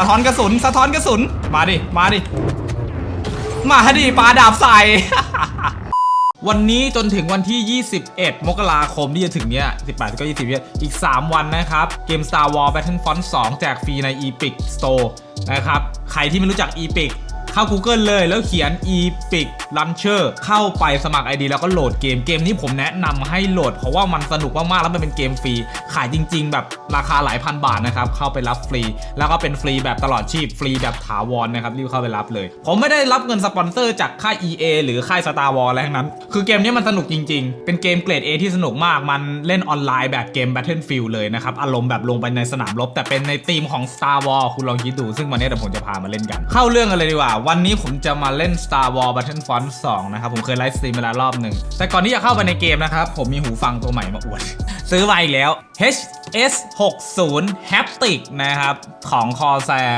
สะท้อนกระสุน สะท้อนกระสุน มาดิ มาดิ มาดิปลาดาบใส่ วันนี้จนถึงวันที่ 21 มกราคมที่จะถึงเนี้ย 18 ก็ 20เนี่ยอีก 3 วันนะครับ เกม Star Wars Battlefront 2 แจกฟรีใน Epic Store นะครับ ใครที่ไม่รู้จัก Epic เข้า Google เลยแล้วเขียน Epic Launcher เข้าไปสมัคร ID แล้วก็โหลดเกมเกมนี้ผมแนะนำให้โหลด เพราะว่ามันสนุกมากๆแล้วมันเป็นเกมฟรี ขายจริง ๆ แบบราคาหลายพันบาทนะครับเข้าไปรับฟรี แล้วก็เป็นฟรีแบบตลอดชีพฟรีแบบถาวรนะครับรีบเข้าไปรับเลย ผมไม่ได้รับเงินสปอนเซอร์จากค่าย EA หรือค่าย Star Wars อะไรทั้งนั้น คือเกมนี้มันสนุกจริง ๆ เป็นเกมเกรด A ที่สนุกมากมันเล่นออนไลน์แบบเกม Battlefield เลยนะครับอารมณ์แบบลงไปในสนามรบแต่เป็นในธีมของ Star Wars คุณลองคิดดูซึ่งวันนี้เดี๋ยวผมจะพามาเล่นกัน เข้าเรื่องกันเลยดีกว่าวันนี้ผมจะมาเล่น Star Wars Battlefront 2 นะครับ ผมเคยไลฟ์สตรีมไปแล้วรอบหนึ่ง แต่ก่อนที่จะเข้าไปในเกมนะครับ ผมมีหูฟังตัวใหม่มาอวด ซื้อมาอีกแล้ว HS 60 Haptic นะครับ ของ Corsair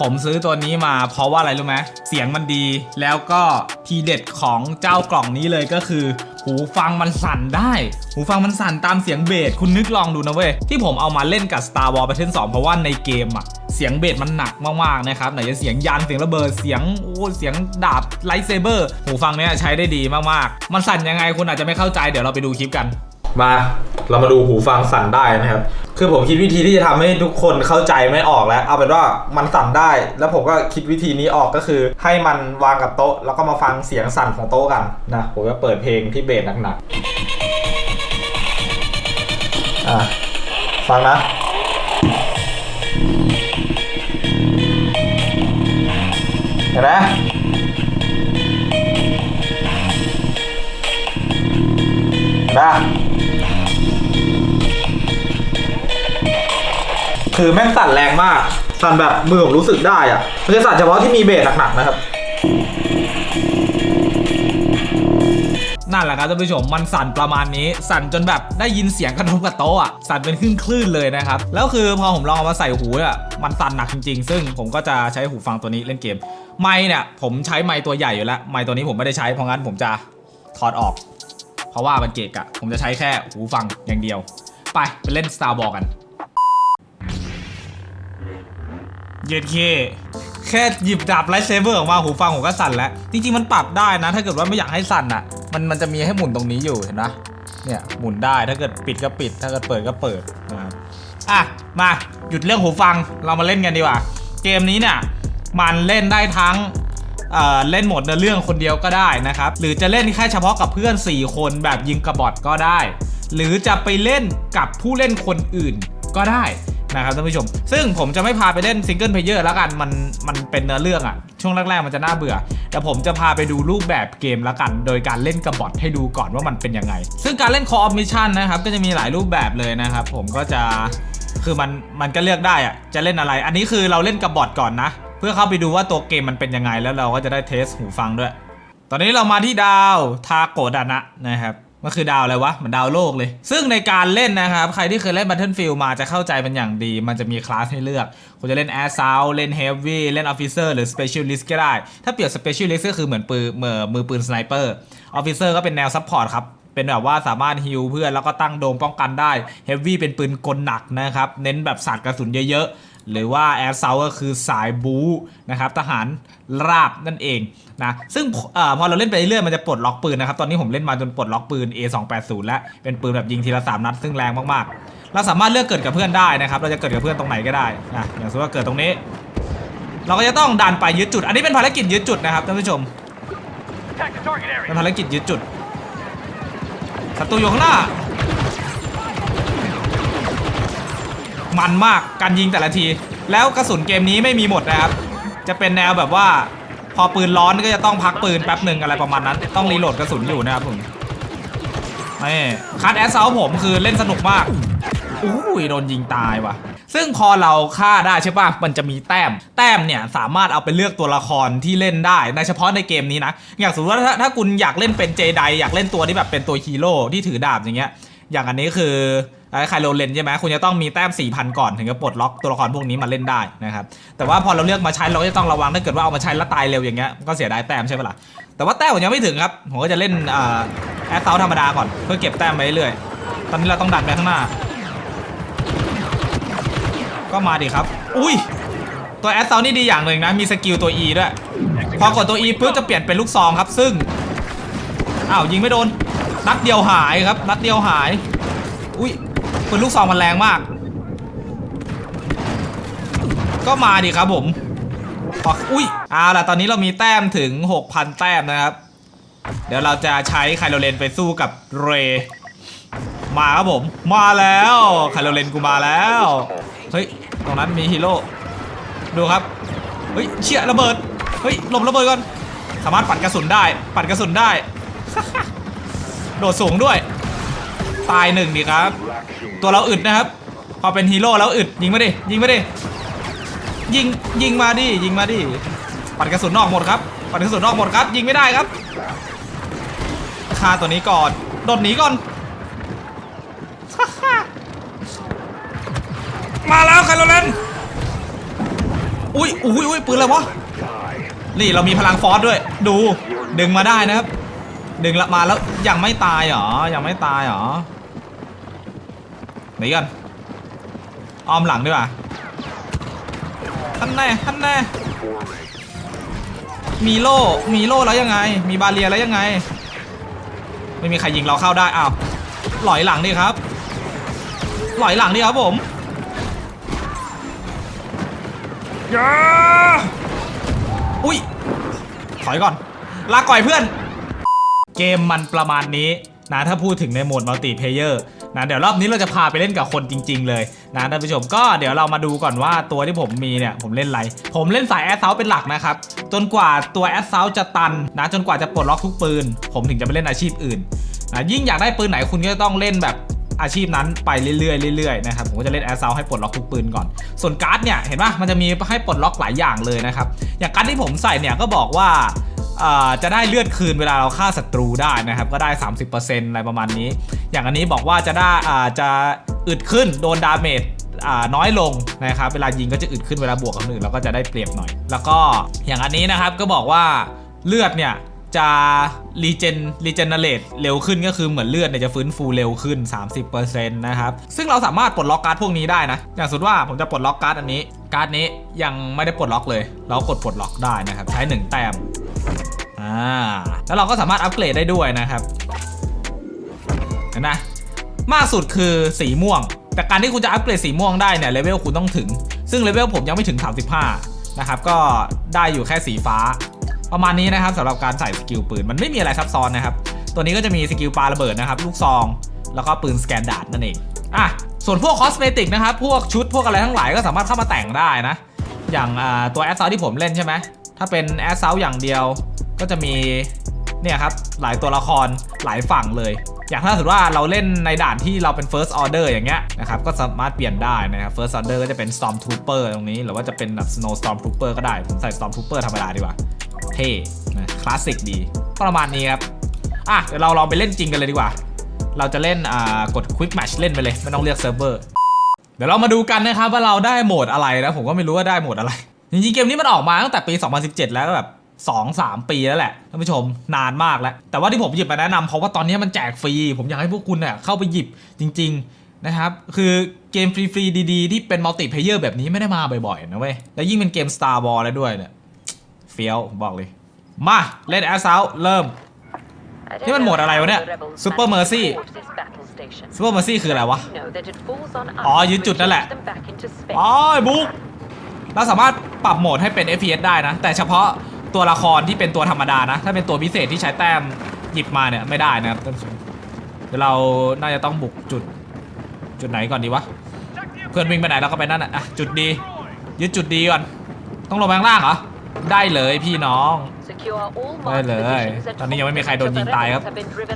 ผมซื้อตัวนี้มาเพราะว่าอะไรรู้ไหมเสียงมันดีแล้วก็ทีเด็ดของเจ้ากล่องนี้เลยก็คือ หูฟังมันสั่นได้ หูฟังมันสั่นตามเสียงเบสคุณนึกลองดูนะเว้ย ที่ผมเอามาเล่นกับ Star Wars Battle 2 เพราะว่าในเกมอะเสียงเบสมันหนักมากๆนะครับไหนจะเสียงยานเสียงระเบิดเสียงโอ้เสียงดาบไลท์เซเบอร์หูฟังเนี้ยใช้ได้ดีมากๆ มันสั่นยังไงคุณอาจจะไม่เข้าใจเดี๋ยวเราไปดูคลิปกัน มาเรามาดูหูฟังสั่นได้นะครับ คือผมคิดวิธีที่จะทำให้ทุกคนเข้าใจไม่ออกแล้ว เอาเป็นว่ามันสั่นได้ แล้วผมก็คิดวิธีนี้ออกก็คือ ให้มันวางกับโต๊ะ แล้วก็มาฟังเสียงสั่นของโต๊ะกันนะ ผมจะเปิดเพลงที่เบสหนักๆ อะ ฟังนะเห็นไหมนะ คือแม่งสั่นแรงมาก สั่นแบบมือผมรู้สึกได้อะมันจะสั่นเฉพาะที่มีเบสหนักๆนะครับนั่นแหละครับท่านผู้ชมมันสั่นประมาณนี้ สั่นจนแบบได้ยินเสียงกระทบกับโต๊ะอะสั่นเป็นคลื่นคลื่นๆเลยนะครับ แล้วคือพอผมลองเอามาใส่หูอะมันสั่นหนักจริงๆ ซึ่งผมก็จะใช้หูฟังตัวนี้เล่นเกม ไมค์เนี่ยผมใช้ไมค์ตัวใหญ่อยู่แล้ว ไมค์ตัวนี้ผมไม่ได้ใช้เพราะงั้นผมจะถอดออก เพราะว่ามันเกะกะผมจะใช้แค่หูฟังอย่างเดียว ไปไปเล่น Star Wars กัน เย็ดเคแค่หยิบดาบไลท์เซเบอร์ออกมาหูฟังผมก็สั่นแล้ว จริงๆมันปรับได้นะ ถ้าเกิดว่าไม่อยากให้สั่นอะ มันมันจะมีให้หมุนตรงนี้อยู่เห็นไหมเนี่ยหมุนได้ถ้าเกิดปิดก็ปิด ถ้าเกิดเปิดก็เปิดนะครับอะมาหยุดเรื่องหูฟังเรามาเล่นกันดีกว่า เกมนี้เนี่ยมันเล่นได้ทั้งเเล่นหมดเนื้อเรื่องคนเดียวก็ได้นะครับ หรือจะเล่นแค่เฉพาะกับเพื่อน 4 คนแบบยิงกระบอดก็ได้ หรือจะไปเล่นกับผู้เล่นคนอื่นก็ได้ นะครับท่านผู้ชม ซึ่งผมจะไม่พาไปเล่นซิงเกิลเพลเยอร์แล้วกันมันมันเป็นเนื้อเรื่องอะช่วงแรกๆมันจะน่าเบื่อ แต่ผมจะพาไปดูรูปแบบเกมแล้วกัน โดยการเล่นกระบอดให้ดูก่อนว่ามันเป็นยังไง ซึ่งการเล่น Call of Mission นะครับก็จะมีหลายรูปแบบเลยนะครับผมก็จะคือมันมันก็เลือกได้อะจะเล่นอะไร อันนี้คือเราเล่นกับบอทก่อนนะ เพื่อเข้าไปดูว่าตัวเกมมันเป็นยังไงแล้วเราก็จะได้เทสหูฟังด้วย ตอนนี้เรามาที่ดาวทาโกดานะนะครับ มันคือดาวอะไรวะเหมือนดาวโลกเลย ซึ่งในการเล่นนะครับ ใครที่เคยเล่น Battlefield มาจะเข้าใจเป็นอย่างดี มันจะมีคลาสให้เลือก คุณจะเล่น Air s o u n d เล่น Heavy เล่น Officer หรือ Specialist ก็ได้ ถ้าเปรียบ Specialist ก็คือเหมือนปืนมือมือปืนสไนเปอร์ Officer ก็เป็นแนวซัพพอร์ตครับเป็นแบบว่าสามารถฮิลเพื่อนแล้วก็ตั้งโดมป้องกันได้ Heavy เป็นปืนกลหนักนะครับ เน้นแบบสาดกระสุนเยอะ หรือว่า Air s o u n d ก็คือสายบู๊นะครับทหารราบนั่นเองนะซึ่งอพอเราเล่นไปเรื่อยๆมันจะปลดล็อกปืนนะครับ ตอนนี้ผมเล่นมาจนปลดล็อกปืน A280 แล้วเป็นปืนแบบยิงทีละ 3 นัด ซึ่งแรงมากๆ เราสามารถเลือกเกิดกับเพื่อนได้นะครับ เราจะเกิดกับเพื่อนตรงไหนก็ได้นะอย่างสมมติว่าเกิดตรงนี้ เราก็จะต้องดันไปยึดจุด อันนี้เป็นภารกิจยึดจุดนะครับท่านผู้ชมเป็นภารกิจยึดจุดศัตรูอยู่ข้างหน้า มันมากการยิงแต่ละที แล้วกระสุนเกมนี้ไม่มีหมดนะครับ จะเป็นแนวแบบว่า พอปืนร้อนก็จะต้องพักปืนแป๊บหนึ่งอะไรประมาณนั้น ต้องรีโหลดกระสุนอยู่นะครับผมนี่คัดแอสเซลผมคือเล่นสนุกมากอุ้ยโดนยิงตายว่ะ ซึ่งพอเราฆ่าได้ใช่ป่ะ มันจะมีแต้ม แต้มเนี่ยสามารถเอาไปเลือกตัวละครที่เล่นได้ ในเฉพาะในเกมนี้นะ อย่างสมมติว่าถ้าถ้าคุณอยากเล่นเป็นเจไดอยากเล่นตัวที่แบบเป็นตัวฮีโร่ที่ถือดาบอย่างเงี้ย อย่างอันนี้คือ ไคลโลเลนใช่ไหมคุณจะต้องมีแต้ม4,000ก่อนถึงจะปลดล็อกตัวละครพวกนี้มาเล่นได้นะครับแต่ว่าพอเราเลือกมาใช้เราก็จะต้องระวังถ้าเกิดว่าเอามาใช้แล้วตายเร็วอย่างเงี้ยก็เสียดายแต้มใช่ปะล่ะแต่ว่าแต้มผมยังไม่ถึงครับผมก็จะเล่นแอสเซลธรรมดาก่อนเพื่อเก็บแต้มไปเรื่อยตอนนี้เราต้องดันไปข้างหน้า ก็มาดิครับ อุ้ย ตัวแอสเซลนี่ดีอย่างหนึ่งนะ มีสกิลตัว E ด้วย พอกดตัว E ปุ๊บจะเปลี่ยนเป็นลูกซองครับ ซึ่ง อ้าวยิงไม่โดน นัดเดียวหายครับ นัดเดียวหาย อุ้ย ปืนลูกซองมันแรงมาก ก็มาดิครับผมอกอุ้ยเอาล่ะตอนนี้เรามีแต้มถึง 6,000 แต้มนะครับ เดี๋ยวเราจะใช้ไคลโรเลนไปสู้กับเร มาครับผม มาแล้วไคลโรเลนกูมาแล้ว เฮ้ย ตรงนั้นมีฮีโร่ ดูครับ เฮ้ย เชี่ยระเบิด เฮ้ยหลบระเบิดก่อน สามารถปัดกระสุนได้ ปัดกระสุนได้ โดดสูงด้วย ตายหนึ่งดีครับ ตัวเราอึดนะครับ พอเป็นฮีโร่แล้วอึดยิงมาดิยิงมาดิยิงยิงมาดิยิงมาดิปัดกระสุนนอกหมดครับปัดกระสุนนอกหมดครับ ยิงไม่ได้ครับฆ่าตัวนี้ก่อนโดดหนีก่อน มาแล้วไคลโรเลนอุ้ยอุ้ยอุ้ยปืนอะไรวะนี่เรามีพลังฟอสด้วย ดูดึงมาได้นะครับ ดึงละมาแล้วยังไม่ตายเหรอ ยังไม่ตายเหรอหนีกันอ้อมหลังดีกว่าท่านแน่ท่านแน่มีโล่มีโล่แล้วยังไง มีบาเรียแล้วยังไง ไม่มีใครยิงเราเข้าได้อ้าวหลอยหลังดิครับ หลอยหลังดิครับผมอย่าอุ้ยถอยก่อน ลาก่อยเพื่อน เกมมันประมาณนี้นะถ้าพูดถึงในโหมดมัลติเพเยอร์นะเดี๋ยวรอบนี้เราจะพาไปเล่นกับคนจริง ๆ เลยนะท่านผู้ชมก็เดี๋ยวเรามาดูก่อนว่าตัวที่ผมมีเนี่ยผมเล่นอะไร ผมเล่นสายแอสเซาเป็นหลักนะครับ จนกว่าตัวแอสเซาจะตันนะจนกว่าจะปลดล็อกทุกปืน ผมถึงจะไปเล่นอาชีพอื่นนะยิ่งอยากได้ปืนไหนคุณก็ต้องเล่นแบบอาชีพนั้นไปเรื่อยๆเรื่อยๆนะครับผมก็จะเล่นแอสเซาให้ปลดล็อกทุกปืนก่อน ส่วนการ์ดเนี่ยเห็นปะมันจะมีให้ปลดล็อกหลายอย่างเลยนะครับอย่างการ์ดที่ผมใส่เนี่ยก็บอกว่า จะได้เลือดคืนเวลาเราฆ่าศัตรูได้นะครับ ก็ได้ 30%อะไรประมาณนี้ อย่างอันนี้บอกว่าจะได้อ่าจะอึดขึ้นโดนดาเมจน้อยลงนะครับ เวลายิงก็จะอึดขึ้นเวลาบวกกับคนอื่นเราก็จะได้เปรียบหน่อย แล้วก็อย่างอันนี้นะครับก็บอกว่าเลือดเนี่ยจะรีเจนรีเจนเนเรตเร็วขึ้นก็คือเหมือนเลือดเนี่ยจะฟื้นฟูเร็วขึ้น 30%นะครับ ซึ่งเราสามารถปลดล็อกการ์ดพวกนี้ได้นะ อย่างสมมติว่าผมจะปลดล็อกการ์ดอันนี้ การ์ดนี้ยังไม่ได้ปลดล็อกเลย เรากดปลดล็อกได้นะครับ ใช้หนึ่งแต้ม อ่าแล้วเราก็สามารถอัปเกรดได้ด้วยนะครับเห็นไหมมากสุดคือสีม่วง แต่การที่คุณจะอัปเกรดสีม่วงได้เนี่ยเลเวลคุณต้องถึง ซึ่งเลเวลผมยังไม่ถึง 35 นะครับ ก็ได้อยู่แค่สีฟ้า ประมาณนี้นะครับสำหรับการใส่สกิลปืน มันไม่มีอะไรซับซ้อนนะครับ ตัวนี้ก็จะมีสกิลปาระเบิดนะครับ ลูกซอง แล้วก็ปืนสแกนดาร์ดนั่นเองอะส่วนพวกคอสเมติกนะครับ พวกชุดพวกอะไรทั้งหลายก็สามารถเข้ามาแต่งได้นะ อย่างตัวแอสซาวที่ผมเล่นใช่ไหมถ้าเป็นแอสซาวอย่างเดียว ก็จะมีเนี่ยครับหลายตัวละครหลายฝั่งเลย อย่างถ้าสมมติว่าเราเล่นในด่านที่เราเป็น first order อย่างเงี้ยนะครับก็สามารถเปลี่ยนได้นะครับ first order ก็จะเป็น storm trooper ตรงนี้ หรือว่าจะเป็นแบบ snow storm trooper ก็ได้ ผมใส่ storm trooper ธรรมดาดีกว่า เท่นะคลาสสิกดีประมาณนี้ครับอะเดี๋ยวเราลองไปเล่นจริงกันเลยดีกว่า เราจะเล่นอ่ากด quick match เล่นไปเลยไม่ต้องเลือกเซิร์ฟเวอร์เดี๋ยวเรามาดูกันนะครับว่าเราได้โหมดอะไรนะผมก็ไม่รู้ว่าได้โหมดอะไรจริงๆเกมนี้มันออกมาตั้งแต่ปี 2017 แล้วแบบ 2 3 ปีแล้วแหละท่านผู้ชมนานมากแล้ว แต่ว่าที่ผมหยิบมาแนะนำเพราะว่าตอนนี้มันแจกฟรี ผมอยากให้พวกคุณเนี่ยเข้าไปหยิบจริง ๆ นะครับ คือเกมฟรีๆดีๆ ที่เป็นมัลติเพเยอร์แบบนี้ไม่ได้มาบ่อยๆนะเว้ย แล้วยิ่งเป็นเกม Star Wars แล้วด้วยเนี่ยเฟี้ยวบอกเลย มาเล่นแอสเซาเริ่มนี่มันโหมดอะไรวะเนี่ย Super Super Mercy Mercy ซูเปอร์เมอร์ซี่คืออะไรวะ อ๋อยึดจุดนั่นแหละ อ๋อบุ๊กเราสามารถปรับโหมดให้เป็น FPS ได้นะ แต่เฉพาะ ตัวละครที่เป็นตัวธรรมดานะ ถ้าเป็นตัวพิเศษที่ใช้แต้มหยิบมาเนี่ยไม่ได้นะครับท่านผู้ชมเดี๋ยวเราน่าจะต้องบุกจุดจุดไหนก่อนดีวะเพื่อนวิ่งไปไหนเราก็ไปนั่นน่ะอะจุดดียึดจุดดีก่อนต้องลงไปข้างล่างเหรอได้เลยพี่น้องได้เลย ตอนนี้ยังไม่มีใครโดนยิงตายครับ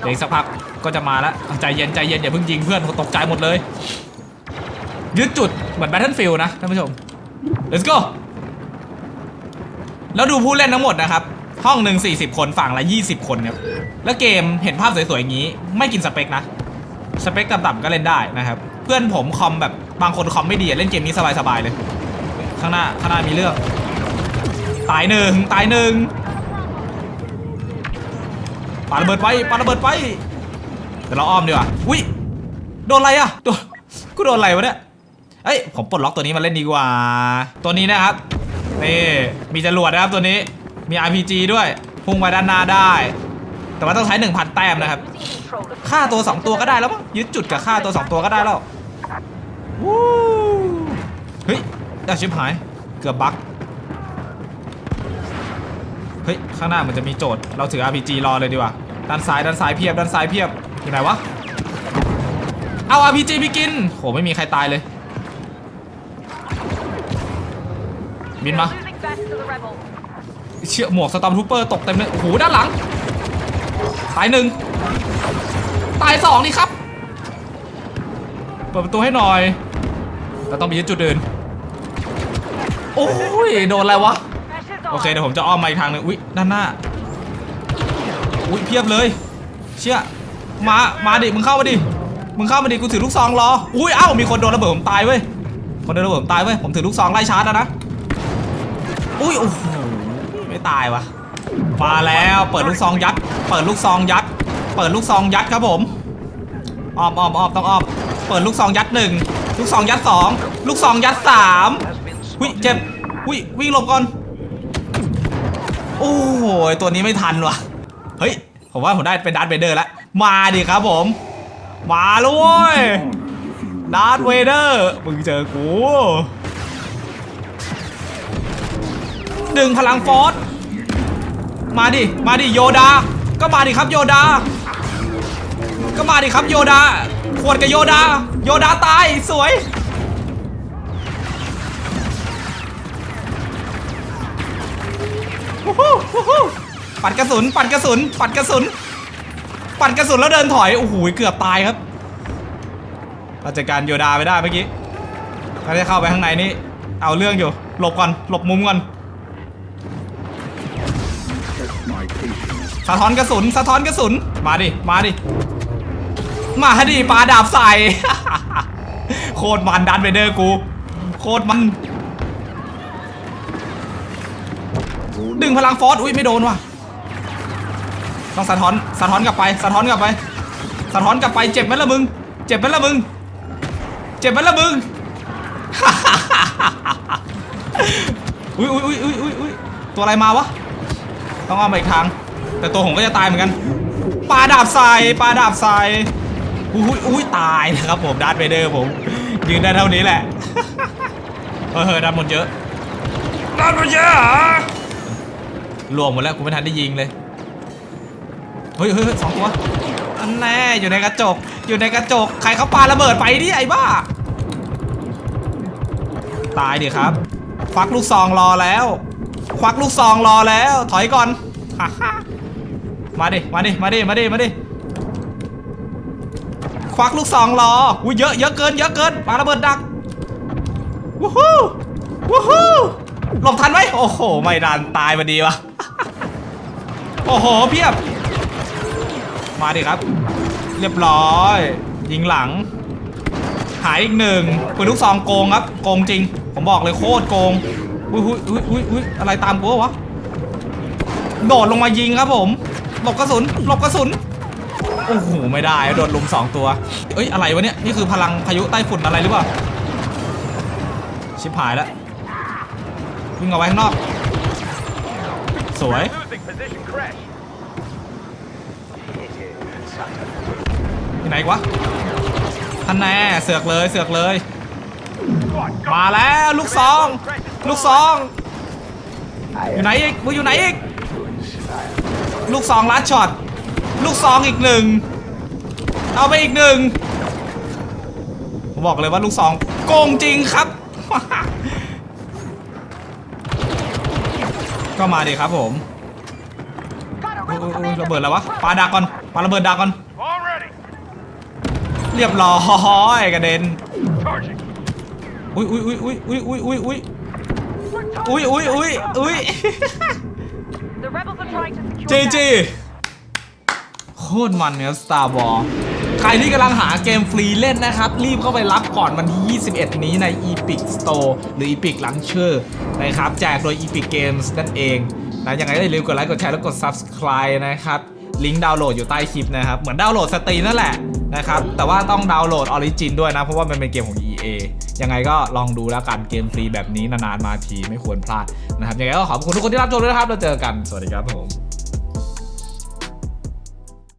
เดี๋ยวสักพักก็จะมาแล้วใจเย็นใจเย็นอย่าเพิ่งยิงเพื่อนตกใจหมดเลยยึดจุดเหมือน Battlefield นะท่านผู้ชม let's go แล้วดูผู้เล่นทั้งหมดนะครับ ห้องหนึ่ง40 คนฝั่งละ 20 คนครับ แล้วเกมเห็นภาพสวยๆอย่างนี้ ไม่กินสเปคนะ สเปคต่ำๆก็เล่นได้นะครับ เพื่อนผมคอมแบบบางคนคอมไม่ดีเล่นเกมนี้สบายๆเลย ข้างหน้าข้างหน้ามีเรื่อง ตายหนึ่งตายหนึ่งปาระเบิดไปปาระเบิดไปเดี๋ยวเราอ้อมดีกว่า อุ้ยโดนอะไรอะโดนกูโดนอะไรวะเนี่ยเอ้ยผมปลดล็อกตัวนี้มาเล่นดีกว่า ตัวนี้นะครับ นี่มีจรวดนะครับตัวนี้มี RPG ด้วย พุ่งไปด้านหน้าได้ แต่ว่าต้องใช้ 1,000 แต้มนะครับฆ่าตัว 2 ตัวก็ได้แล้วมั้งยึดจุดกับฆ่าตัว 2 ตัวก็ได้แล้ววู้เฮ้ยอาชิบหายเกือบบั๊กเฮ้ยข้างหน้ามันจะมีโจทย์เราถือ RPG รอเลยดีกว่าด้านซ้ายด้านซ้ายเพียบด้านซ้ายเพียบอยู่ไหนวะเอา RPG ไปกินโหไม่มีใครตายเลย บินมาเชี่ยหมวกสตอมทูเปอร์ตกเต็มเลยโอ้โหด้านหลังตายหนึ่งตายสองนี่ครับ เปิดประตูให้หน่อยเราต้องไปยึดจุดอื่นโอ้ยโดนอะไรวะโอเคเดี๋ยวผมจะอ้อมมาอีกทางหนึงอุ๊ยด้านหน้าอุ๊ยเพียบเลย เชี่ยมามาดิมึงเข้ามาดิมึงเข้ามาดิกูถือลูกซองรออุ้ยเอ้ามีคนโดนระเบิดผมตายเว้ยคนโดนระเบิดผมตายเว้ยผมถือลูกซองไล่ชาร์จแล้วนะ อุ้ยโอ้โหไม่ตายวะมาแล้วเปิดลูกซองยัด เปิดลูกซองยัด เปิดลูกซองยัดครับผมอ้อมอ้อมอ้อมต้องอ้อมเปิดลูกซองยัดหนึ่งลูกซองยัดสองลูกซองยัดสามอุ้ยเจ็บอุ้ยวิ่งหลบก่อนโอ้โหตัวนี้ไม่ทันว่ะเฮ้ยผมว่าผมได้เป็นดาร์ธเวเดอร์แล้วมาดิครับผม มาแล้วเว้ยดาร์ธเวเดอร์มึงเจอกู ดึงพลังฟอสมาดิ มาดิโยดา ก็มาดิครับโยดา ก็มาดิครับโยดา ขวดกับโยดา โยดาตายสวย ปัดกระสุน ปัดกระสุน ปัดกระสุน ปัดกระสุนแล้วเดินถอย โอ้โห เกือบตายครับเราจัดการโยดาไปได้เมื่อกี้ถ้าได้เข้าไปข้างในนี่ เอาเรื่องอยู่ หลบก่อน หลบมุมก่อน สะท้อนกระสุน สะท้อนกระสุน มาดิ มาดิ มาดิปาดาบใส่ โคตรมันดันไปเด้อกู โคตรมัน ดึงพลังฟอส อุ้ยไม่โดนว่ะ ต้องสะท้อน สะท้อนกลับไป สะท้อนกลับไป สะท้อนกลับไป เจ็บไหมล่ะมึง เจ็บไหมล่ะมึง เจ็บไหมล่ะมึง อุ้ยอุ้ยอุ้ยอุ้ยอุ้ยตัวอะไรมาวะ ต้องเอามาอีกทาง แต่ตัวผมก็จะตายเหมือนกันปลาดาบใส่ปลาดาบใส่อุ้ยอุ้ยตายนะครับผมดาร์ธเวเดอร์ผมยืนได้เท่านี้แหละเออเฮ้ยดาร์ธหมดเยอะดาร์ธหมดเยอะหรวมหมดแล้วกูไม่ทันได้ยิงเลยเฮ้ยเฮ้ยสองตัวอันแน่อยู่ในกระจก อยู่ในกระจก ใครเขาปาระเบิดไปดิไอ้บ้า ตายดิครับควักลูกซองรอแล้ว ควักลูกซองรอแล้ว ถอยก่อน มาดิ มาดิ มาดิ มาดิ มาดิ ควักลูกซองรอ อุ้ยเยอะ เยอะเกิน เยอะเกินปาระเบิดดัก วู้ฮู้ วู้ฮู้ หลบทันไหมโอ้โห ไม่ดันตายพอดีวะโอ้โห เพียบ มาดิครับ เรียบร้อย ยิงหลัง หายอีกหนึ่งปืนลูกซองโกงครับ โกงจริง ผมบอกเลยโคตรโกง อุ้ยอุ้ยอุ้ยอุ้ยอะไรตามกูวะโดดลงมายิงครับผมหลบกระสุนหลบกระสุนโอ้โหไม่ได้โดนลุมสองตัวเอ้ยอะไรวะเนี่ยนี่คือพลังพายุใต้ฝุ่นอะไรหรือเปล่าชิบหายแล้ววิ่งเอาไว้ข้างนอก สวยที่ไหนวะท่านแน่เสือกเลยเสือกเลย มาแล้วลูกซอง ลูกซอง อยู่ไหนอีกมึงอยู่ไหนอีก ลูกซองลัดช็อต ลูกซองอีกหนึ่ง เอาไปอีกหนึ่ง ผมบอกเลยว่าลูกซองโกงจริงครับ ก็มาดิครับผมระเบิดแล้ววะปาดักก่อนปาระเบิดดักก่อน เรียบร้อยกระเด็นอุ้ยอุ้ยอุ้ยอุ้ยอุ้ยอุ้ยอุ้ย อุ้ยอุ้ยอุ้ยอุ้ยอุ้ยเจเจโคตรมันเนี่ย Star Wars ใครที่กำลังหาเกมฟรีเล่นนะครับ รีบเข้าไปรับก่อนวันที่ 21 นี้ใน Epic Store หรือ Epic Launcher นะครับ แจกโดย Epic Games นั่นเองนะยังไงก็อย่าลืมกดไลค์กดแชร์แล้วกด Subscribe นะครับ ลิงก์ดาวน์โหลดอยู่ใต้คลิปนะครับ เหมือนดาวน์โหลดสตรีมนั่นแหละนะครับ แต่ว่าต้องดาวน์โหลดออริจินด้วยนะ เพราะว่ามันเป็นเกมของ EA EA ยังไงก็ลองดูแล้วกันเกมฟรีแบบนี้นานๆมาทีไม่ควรพลาดนะครับยังไงก็ขอบคุณทุกคนที่รับชมด้วยนะครับเราเจอกันสวัสดีครับผม